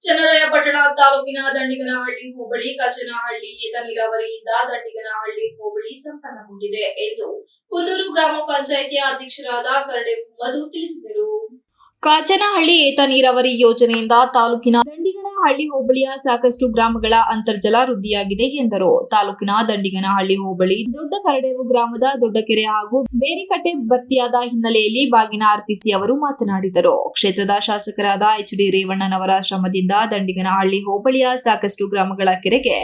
ಚನ್ನರಾಯಪಟ್ಟಣ ತಾಲೂಕಿನ ದಂಡಿಗನಹಳ್ಳಿ ಹೋಬಳಿ, ಕಚನಹಳ್ಳಿ, ಏತ ನೀರಾವರಿಯಿಂದ ದಂಡಿಗನಹಳ್ಳಿ ಹೋಬಳಿ ಸಂಪನ್ನಗೊಂಡಿದೆ ಎಂದು ಕುಂದೂರು ಗ್ರಾಮ ಪಂಚಾಯಿತಿ ಅಧ್ಯಕ್ಷರಾದ ಕರಡೆ ಮಧು ತಿಳಿಸಿದರು. ಕಾಚನಹಳ್ಳಿ ಏತ ನೀರಾವರಿ ಯೋಜನೆಯಿಂದ ತಾಲೂಕಿನ ದಂಡಿಗನಹಳ್ಳಿ ಹೋಬಳಿಯ ಸಾಕಷ್ಟು ಗ್ರಾಮಗಳ ಅಂತರ್ಜಲ ವೃದ್ಧಿಯಾಗಿದೆ ಎಂದರು. ತಾಲೂಕಿನ ದಂಡಿಗನಹಳ್ಳಿ ಹೋಬಳಿ ದೊಡ್ಡ ಕರಡೇವು ಗ್ರಾಮದ ದೊಡ್ಡಕೆರೆ ಹಾಗೂ ಬೇರಿಕಟ್ಟೆ ಭರ್ತಿಯಾದ ಹಿನ್ನೆಲೆಯಲ್ಲಿ ಬಾಗಿನ ಅರ್ಪಿಸಿ ಅವರು ಮಾತನಾಡಿದರು. ಕ್ಷೇತ್ರದ ಶಾಸಕರಾದ ಎಚ್ ಡಿ ರೇವಣ್ಣನವರ ಶ್ರಮದಿಂದ ದಂಡಿಗನಹಳ್ಳಿ ಹೋಬಳಿಯ ಸಾಕಷ್ಟು ಗ್ರಾಮಗಳ ಕೆರೆಗೆ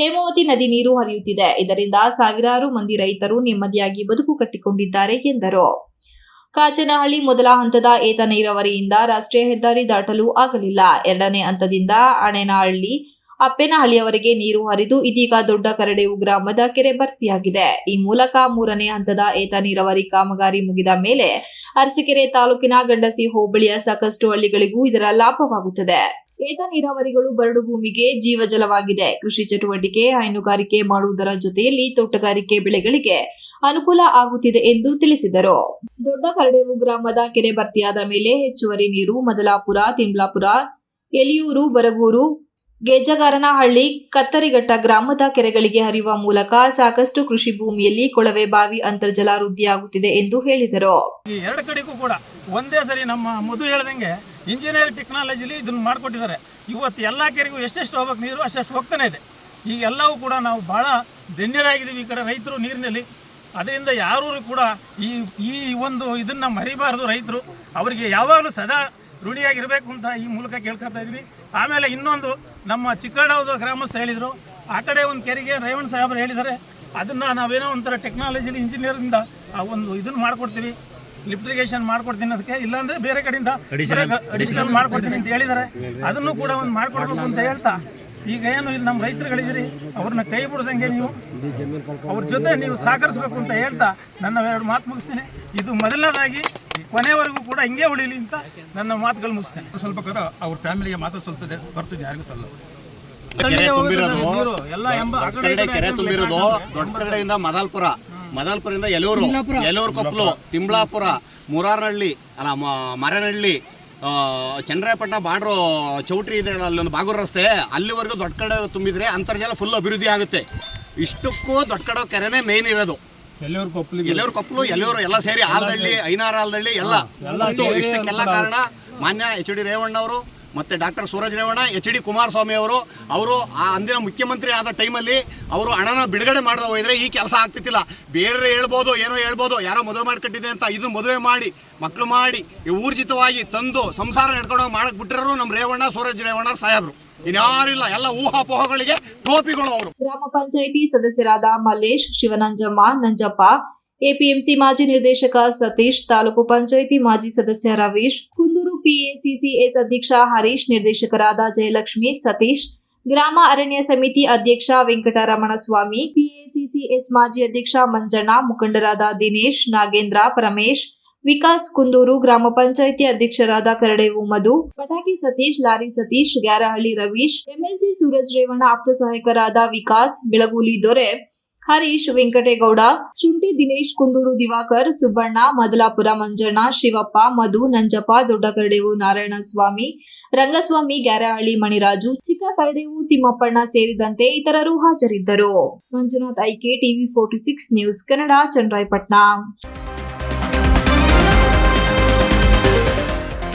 ಹೇಮಾವತಿ ನದಿ ನೀರು ಹರಿಯುತ್ತಿದೆ. ಇದರಿಂದ ಸಾವಿರಾರು ಮಂದಿ ರೈತರು ನೆಮ್ಮದಿಯಾಗಿ ಬದುಕು ಕಟ್ಟಿಕೊಂಡಿದ್ದಾರೆ ಎಂದರು. ಕಾಚನಹಳ್ಳಿ ಮೊದಲ ಹಂತದ ಏತ ನೀರಾವರಿಯಿಂದ ರಾಷ್ಟ್ರೀಯ ಹೆದ್ದಾರಿ ದಾಟಲು ಆಗಲಿಲ್ಲ. ಎರಡನೇ ಹಂತದಿಂದ ಅಣೆನಹಳ್ಳಿ, ಅಪ್ಪೇನಹಳ್ಳಿಯವರೆಗೆ ನೀರು ಹರಿದು ಇದೀಗ ದೊಡ್ಡ ಕರಡೆವು ಗ್ರಾಮದ ಕೆರೆ ಭರ್ತಿಯಾಗಿದೆ. ಈ ಮೂಲಕ ಮೂರನೇ ಹಂತದ ಏತ ನೀರಾವರಿ ಕಾಮಗಾರಿ ಮುಗಿದ ಮೇಲೆ ಅರಸೀಕೆರೆ ತಾಲೂಕಿನ ಗಂಡಸಿ ಹೋಬಳಿಯ ಸಾಕಷ್ಟು ಹಳ್ಳಿಗಳಿಗೂ ಇದರ ಲಾಭವಾಗುತ್ತದೆ. ಏತ ನೀರಾವರಿಗಳು ಬರಡು ಭೂಮಿಗೆ ಜೀವಜಲವಾಗಿದೆ ಕೃಷಿ ಚಟುವಟಿಕೆ, ಹೈನುಗಾರಿಕೆ ಮಾಡುವುದರ ಜೊತೆಯಲ್ಲಿ ತೋಟಗಾರಿಕೆ ಬೆಳೆಗಳಿಗೆ ಅನುಕೂಲ ಆಗುತ್ತಿದೆ ಎಂದು ತಿಳಿಸಿದರು. ದೊಡ್ಡ ಕರಡೇವು ಗ್ರಾಮದ ಕೆರೆ ಭರ್ತಿಯಾದ ಮೇಲೆ ಹೆಚ್ಚುವರಿ ನೀರು, ಮದಲಾಪುರ, ತಿಮ್ಲಾಪುರ, ಎಲಿಯೂರು, ಬರಗೂರು, ಗೆಜ್ಜಗಾರನಹಳ್ಳಿ, ಕತ್ತರಿಘಟ್ಟ ಗ್ರಾಮದ ಕೆರೆಗಳಿಗೆ ಹರಿಯುವ ಮೂಲಕ ಸಾಕಷ್ಟು ಕೃಷಿ ಭೂಮಿಯಲ್ಲಿ ಕೊಳವೆ ಬಾವಿ ಅಂತರ್ಜಲ ವೃದ್ಧಿಯಾಗುತ್ತಿದೆ ಎಂದು ಹೇಳಿದರು. ಈ ಎರಡು ಕಡೆಗೂ ಕೂಡ ಒಂದೇ ಸರಿ ನಮ್ಮ ಮಧು ಹೇಳ್ದಂಗೆ ಇಂಜಿನಿಯರ್ ಟೆಕ್ನಾಲಜಿಲಿ ಇದನ್ನು ಮಾಡಿಕೊಟ್ಟಿದ್ದಾರೆ. ಇವತ್ತು ಎಲ್ಲ ಕೆರೆಗೂ ಎಷ್ಟೆಷ್ಟು ಹೋಗ್ಬೇಕು, ನೀರು ಅಷ್ಟೆಷ್ಟು ಹೋಗ್ತಾನೆ ಇದೆ. ಈಗ ಎಲ್ಲವೂ ಕೂಡ ನಾವು ಭಾಳ ಧನ್ಯರಾಗಿದ್ದೀವಿ ಈ ಕಡೆ ರೈತರು ನೀರಿನಲ್ಲಿ. ಅದರಿಂದ ಯಾರೂ ಕೂಡ ಈ ಈ ಒಂದು ಇದನ್ನು ಮರಿಬಾರದು ರೈತರು. ಅವರಿಗೆ ಯಾವಾಗಲೂ ಸದಾ ಋಣಿಯಾಗಿರಬೇಕು ಅಂತ ಈ ಮೂಲಕ ಕೇಳ್ಕೊತಾ ಇದ್ವಿ ಆಮೇಲೆ ಇನ್ನೊಂದು ನಮ್ಮ ಚಿಕ್ಕಡಾವ್ದು ಗ್ರಾಮಸ್ಥ ಹೇಳಿದರು. ಆ ಕಡೆ ಒಂದು ಕೆರೆಗೆ ರೇವಣ್ ಸಾಹೇಬರು ಹೇಳಿದ್ದಾರೆ. ಅದನ್ನು ನಾವೇನೋ ಒಂಥರ ಟೆಕ್ನಾಲಜಿಲಿ ಇಂಜಿನಿಯರಿಂದ ಆ ಒಂದು ಇದನ್ನು ಮಾಡ್ಕೊಡ್ತೀವಿ. ಲಿಫ್ಟಿಗೇಷನ್ ಮಾಡ್ಕೊಡ್ತೀನಿ ಅದಕ್ಕೆ. ಇಲ್ಲಾಂದ್ರೆ ಬೇರೆ ಕಡೆಯಿಂದ ಅಡಿಷನಲ್ ಮಾಡ್ಕೊಡ್ತೀನಿ ಅಂತ ಹೇಳಿದ್ದಾರೆ. ಅದನ್ನು ಕೂಡ ಒಂದು ಮಾಡ್ಕೊಡ್ಬೇಕು ಅಂತ ಹೇಳ್ತಾ. ಈಗ ಏನು ಇಲ್ಲಿ ನಮ್ಮ ರೈತರುಗಳಿದ್ದೀರಿ ಅವ್ರನ್ನ ಕೈ ಬಿಡ್ದಂಗೆ ನೀವು ಅವ್ರ ಜೊತೆ ನೀವು ಸಹಕರಿಸ್ಬೇಕು ಅಂತ ಹೇಳ್ತಾ ನನ್ನ ಎರಡು ಮಾತು ಮುಗಿಸ್ತೀನಿ. ಇದು ಮೊದಲನೇದಾಗಿ ಕೊನೆವರೆಗೂ ಕೂಡ ಹಿಂಗೆ ಉಳಿಲಿ ಅಂತ ನನ್ನ ಮಾತುಗಳು ಮುಗಿಸ್ತೇನೆ. ಸ್ವಲ್ಪ ಕರ ಅವ್ರ ಫ್ಯಾಮಿಲಿಗೆ ಮಾತ್ರ ಸ್ವಲ್ಪ ಬರ್ತದೆ ಯಾರಿಗೂ ಸಲ್ಲ ಕೆರೆ ತುಂಬಿರೋದು ದೊಡ್ಡ ಕಡೆಯಿಂದ ಮದಾಲ್ಪುರ. ಮದಾಲ್ಪುರದಿಂದ ಎಲೂರು ಎಲೂರು ಕೊಪ್ಪಲು ತಿಂಬ್ಳಾಪುರ ಮುರಾರನಹಳ್ಳಿ ಅಲ್ಲ ಮರನಹಳ್ಳಿ ಆ, ಚನ್ನರಾಯಪಟ್ಟಣ ಬಾರ್ಡ್ರು ಚೌಟ್ರಿ ಇದೆ ಅಲ್ಲೊಂದು ಬಾಗೂರು ರಸ್ತೆ ಅಲ್ಲಿವರೆಗೂ ದೊಡ್ಡ ಕಡೆ ತುಂಬಿದ್ರೆ ಅಂತರ್ಜಲ ಫುಲ್ ಅಭಿವೃದ್ಧಿ ಆಗುತ್ತೆ. ಇಷ್ಟಕ್ಕೂ ದೊಡ್ಡ ಕಡೆ ಕೆರೆನೇ ಮೇನ್ ಇರೋದು. ಎಲ್ಲರೂ ಕೊಪ್ಪಳು ಎಲ್ಲೂರು ಕೊಪ್ಪಲು ಎಲ್ಲೂರು ಎಲ್ಲ ಸೇರಿ ಆಲ್ದಳ್ಳಿ ಐನಾರ ಆಲ್ದಳ್ಳಿ ಎಲ್ಲ. ಇಷ್ಟಕ್ಕೆಲ್ಲ ಕಾರಣ ಮಾನ್ಯ ಎಚ್ ಡಿ ರೇವಣ್ಣವರು ಮತ್ತೆ doctor Suraj Revanna H D Kumaraswamy ಅವರು. ಅವರು ಆ ಅಂದಿನ ಮುಖ್ಯಮಂತ್ರಿ ಆದ ಟೈಮಲ್ಲಿ ಅವರು ಹಣನ ಬಿಡುಗಡೆ ಮಾಡದ ಹೋದರೆ ಈ ಕೆಲಸ ಆಗ್ತಿತ್ತಿಲ್ಲ. ಬೇರೆ ಹೇಳ್ಬೋದು ಏನೋ ಹೇಳ್ಬೋದು ಯಾರೋ ಮದುವೆ ಮಾಡ್ಕೊಟ್ಟಿದೆ ಅಂತ ಇದು ಮದುವೆ ಮಾಡಿ ಮಕ್ಕಳು ಮಾಡಿ ಊರ್ಜಿತವಾಗಿ ತಂದು ಸಂಸಾರ ನಡ್ಕೊಂಡು ಮಾಡಕ್ಕೆ ಬಿಟ್ಟಿರೋರು ನಮ್ಮ ರೇವಣ್ಣ ಸೂರಜ್ ರೇವಣ್ಣ ಸಾಹೇಬ್ರು. ಇನ್ಯಾರಿಲ್ಲ, ಎಲ್ಲ ಊಹಾಪೋಹಗಳಿಗೆ ಟೋಪಿಗಳು ಅವರು. ಗ್ರಾಮ ಪಂಚಾಯಿತಿ ಸದಸ್ಯರಾದ ಮಲ್ಲೇಶ್, ಶಿವನಂಜಮ್ಮ, ನಂಜಪ್ಪ, ಎಪಿಎಂಸಿ ಮಾಜಿ ನಿರ್ದೇಶಕ ಸತೀಶ್, ತಾಲೂಕು ಪಂಚಾಯಿತಿ ಮಾಜಿ ಸದಸ್ಯ ರವೀಶ್, ಕುಂದೂರು ಪಿಎಸಿಸಿಎಸ್ ಅಧ್ಯಕ್ಷ ಹರೀಶ್, ನಿರ್ದೇಶಕರಾದ ಜಯಲಕ್ಷ್ಮಿ, ಸತೀಶ್, ಗ್ರಾಮ ಅರಣ್ಯ ಸಮಿತಿ ಅಧ್ಯಕ್ಷ ವೆಂಕಟರಮಣ ಸ್ವಾಮಿ ಪಿಎಸಿಸಿಎಸ್ ಮಾಜಿ ಅಧ್ಯಕ್ಷ ಮಂಜಣ್ಣ, ಮುಖಂಡರಾದ ದಿನೇಶ್, ನಾಗೇಂದ್ರ, ಪರಮೇಶ್ ವಿಕಾಸ್ ಕುಂದೂರು ಗ್ರಾಮ ಪಂಚಾಯಿತಿ ಅಧ್ಯಕ್ಷರಾದ ಕರಡೇವು ಮಧು, ಪಟಾಕಿ ಸತೀಶ್, ಲಾರಿ ಸತೀಶ್, ಗ್ಯಾರಹಳ್ಳಿ ರವೀಶ್ ಎಂಎಲ್ಸಿ ಸೂರಜ್ ರೇವಣ್ಣ, ಆಪ್ತ ಸಹಾಯಕರಾದ ವಿಕಾಸ್, ಬೆಳಗೂಲಿ ದೊರೆ, ಹರೀಶ್ ವೆಂಕಟೇಗೌಡ, ಶುಂಠಿ ದಿನೇಶ್ ಕುಂದೂರು ದಿವಾಕರ್, ಸುಬ್ಬಣ್ಣ, ಮದಲಾಪುರ ಮಂಜಣ್ಣ, ಶಿವಪ್ಪ, ಮಧು, ನಂಜಪ್ಪ, ದೊಡ್ಡ ಕರಡೇವು ನಾರಾಯಣಸ್ವಾಮಿ, ರಂಗಸ್ವಾಮಿ, ಗ್ಯಾರಹಳ್ಳಿ ಮಣಿರಾಜು, ಚಿಕ್ಕ ಕರಡೇವು ತಿಮ್ಮಪ್ಪಣ್ಣ ಸೇರಿದಂತೆ ಇತರರು ಹಾಜರಿದ್ದರು. Manjunath I K, TV forty six news Kannada, Channarayapatna.